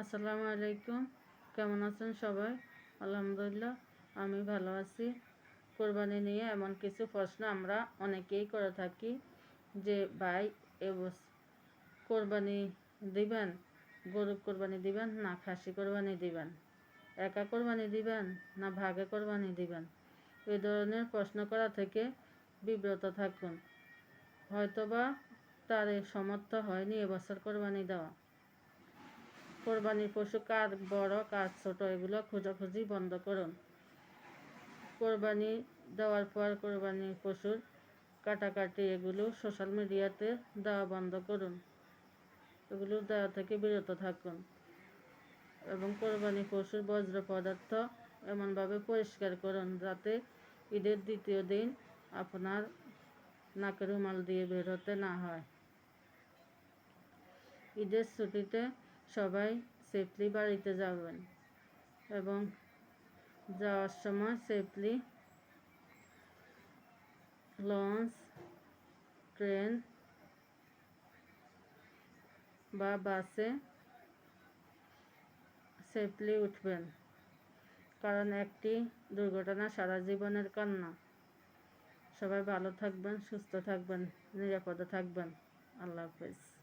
আসসালামু আলাইকুম। কেমন আছেন সবাই? আলহামদুলিল্লাহ, আমি ভালো আছি। কোরবানি নিয়ে এমন কিছু প্রশ্ন আমরা অনেকেই করে থাকি যে, ভাই এবস কোরবানি দিবেন? গরু কোরবানি দিবেন না খাসি কোরবানি দিবেন? একা কোরবানি দিবেন না ভাগে কোরবানি দিবেন? এই ধরনের প্রশ্ন করা থেকে বিব্রত থাকুন। হয়তোবা তার সমর্থ হয়নি এবছর কোরবানি দেওয়া। কোরবানির পশু কার বড় কার ছোট, এগুলো খোঁজাখুঁজি বন্ধ করুন। কোরবানি দেওয়ার পর কোরবানির পশুর কাটাকাটি এগুলো সোশ্যাল মিডিয়াতে দেওয়া বন্ধ করুন। এগুলো দেওয়া থেকে বিরত থাকুন। এবং কোরবানি পশুর বজ্র পদার্থ এমনভাবে পরিষ্কার করুন যাতে ঈদের দ্বিতীয় দিন আপনার নাকের রুমাল দিয়ে বের হতে না হয়। ঈদের ছুটিতে সবাই সেফলি বাড়িতে যাবেন এবং যাওয়ার সময় সেফলি লঞ্চ, ট্রেন বা বাসে সেফলি উঠবেন। কারণ একটি দুর্ঘটনা সারা জীবনের কান্না। সবাই ভালো থাকবেন, সুস্থ থাকবেন, নিরাপদে থাকবেন। আল্লাহ হাফেজ।